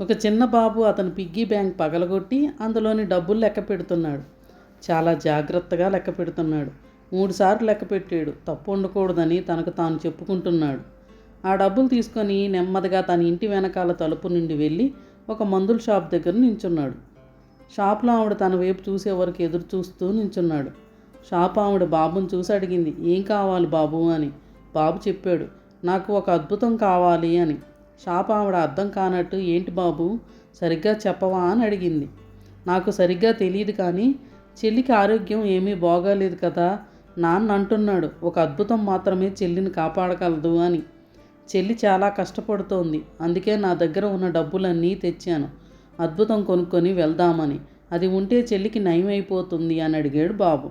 ఒక చిన్న బాబు అతని పిగ్గీ బ్యాంక్ పగలగొట్టి అందులోని డబ్బులు లెక్క పెడుతున్నాడు. చాలా జాగ్రత్తగా లెక్క పెడుతున్నాడు. మూడుసార్లు లెక్క పెట్టాడు. తప్పు ఉండకూడదని తనకు తాను చెప్పుకుంటున్నాడు. ఆ డబ్బులు తీసుకొని నెమ్మదిగా తన ఇంటి వెనకాల తలుపు నుండి వెళ్ళి ఒక మందుల షాప్ దగ్గర నించున్నాడు. షాప్లో ఆవిడ తన వైపు చూసే వరకు ఎదురు చూస్తూ నించున్నాడు. షాప్ ఆవిడ బాబుని చూసి అడిగింది ఏం కావాలి బాబు? అని. బాబు చెప్పాడు నాకు ఒక అద్భుతం కావాలి అని. షాప్ ఆవిడ అర్థం కానట్టు ఏంటి బాబు? సరిగ్గా చెప్పవా అని అడిగింది. నాకు సరిగ్గా తెలియదు కానీ చెల్లికి ఆరోగ్యం ఏమీ బాగాలేదు కదా? నాన్న అంటున్నాడు. ఒక అద్భుతం మాత్రమే చెల్లిని కాపాడగలదు అని. చెల్లి చాలా కష్టపడుతోంది. అందుకే నా దగ్గర ఉన్న డబ్బులన్నీ తెచ్చాను. అద్భుతం కొనుక్కొని వెళ్దామని. అది ఉంటే చెల్లికి నయమైపోతుంది అని అడిగాడు బాబు.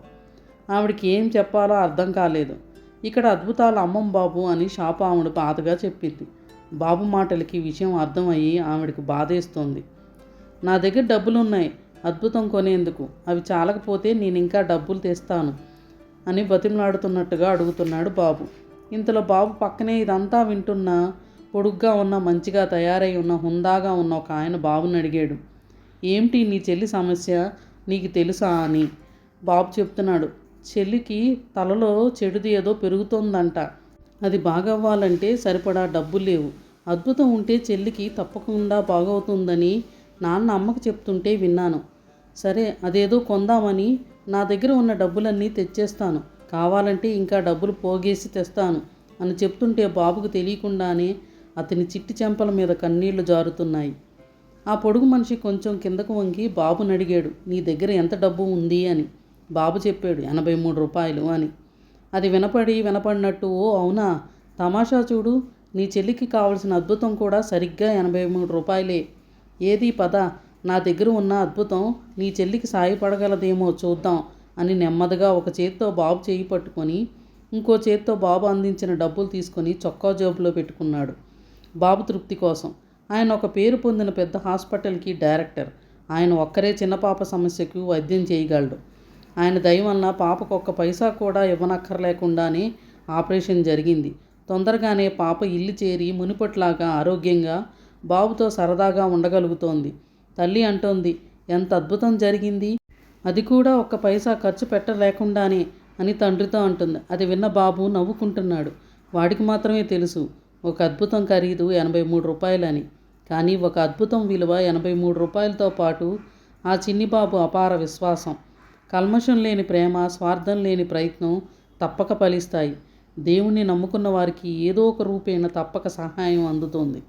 ఆవిడకి ఏం చెప్పాలో అర్థం కాలేదు. ఇక్కడ అద్భుతాలు అమ్మం బాబు అని షాపు ఆవిడ బాధగా చెప్పింది. బాబు మాటలకి విషయం అర్థమయ్యి ఆవిడకి బాధేస్తోంది. నా దగ్గర డబ్బులు ఉన్నాయి అద్భుతం కొనేందుకు. అవి చాలకపోతే నేను ఇంకా డబ్బులు తెస్తాను అని బతిమలాడుతున్నట్టుగా అడుగుతున్నాడు బాబు. ఇంతలో బాబు పక్కనే ఇదంతా వింటున్న పొడుగ్గా ఉన్న మంచిగా తయారై ఉన్న హుందాగా ఉన్న ఒక ఆయన బాబుని అడిగాడు. ఏమిటి నీ చెల్లి సమస్య? నీకు తెలుసా? అని బాబు చెప్తున్నాడు. చెల్లికి తలలో చెడుది ఏదో పెరుగుతోందంట. అది బాగవ్వాలంటే సరిపడా డబ్బులు లేవు. అద్భుతం ఉంటే చెల్లికి తప్పకుండా బాగవుతుందని నాన్న అమ్మకు చెప్తుంటే విన్నాను. సరే అదేదో కొందామని నా దగ్గర ఉన్న డబ్బులన్నీ తెచ్చేస్తాను. కావాలంటే ఇంకా డబ్బులు పోగేసి తెస్తాను అని చెప్తుంటే బాబుకు తెలియకుండానే అతని చిట్టి చెంపల మీద కన్నీళ్ళు జారుతున్నాయి. ఆ పొడుగు మనిషి కొంచెం కిందకు వంగి బాబుని అడిగాడు నీ దగ్గర ఎంత డబ్బు ఉంది? అని. బాబు చెప్పాడు ఎనభై మూడు రూపాయలు అని. అది వినపడి వినపడినట్టు ఓ అవునా తమాషా చూడు నీ చెల్లికి కావలసిన అద్భుతం కూడా సరిగ్గా ఎనభై మూడు రూపాయలే. ఏది పద? నా దగ్గర ఉన్న అద్భుతం నీ చెల్లికి సాయపడగలదేమో చూద్దాం అని నెమ్మదిగా ఒక చేత్తో బాబు చేయి పట్టుకొని ఇంకో చేత్తో బాబు అందించిన డబ్బులు తీసుకొని చొక్కా జేబులో పెట్టుకున్నాడు. బాబు తృప్తి కోసం. ఆయన ఒక పేరు పొందిన పెద్ద హాస్పిటల్కి డైరెక్టర్. ఆయన ఒక్కరే చిన్న పాప సమస్యకు వైద్యం చేయగలడు. ఆయన దయ వలన పాపకు ఒక్క పైసా కూడా ఇవ్వనక్కర్లేకుండానే ఆపరేషన్ జరిగింది. తొందరగానే పాప ఇల్లు చేరి మునుపట్లాగా ఆరోగ్యంగా బాబుతో సరదాగా ఉండగలుగుతోంది. తల్లి అంటోంది ఎంత అద్భుతం జరిగింది. అది కూడా ఒక్క పైసా ఖర్చు పెట్టలేకుండానే అని తండ్రితో అంటుంది. అది విన్న బాబు నవ్వుకుంటున్నాడు. వాడికి మాత్రమే తెలుసు ఒక అద్భుతం ఖరీదు ఎనభై మూడు రూపాయలని. కానీ ఒక అద్భుతం విలువ ఎనభై మూడు రూపాయలతో పాటు ఆ చిన్ని బాబు అపార విశ్వాసం. కల్మషం లేని ప్రేమ స్వార్థం లేని ప్రయత్నం తప్పక ఫలిస్తాయి. దేవుణ్ణి నమ్ముకున్న వారికి ఏదో ఒక రూపేణ తప్పక సహాయం అందుతుంది.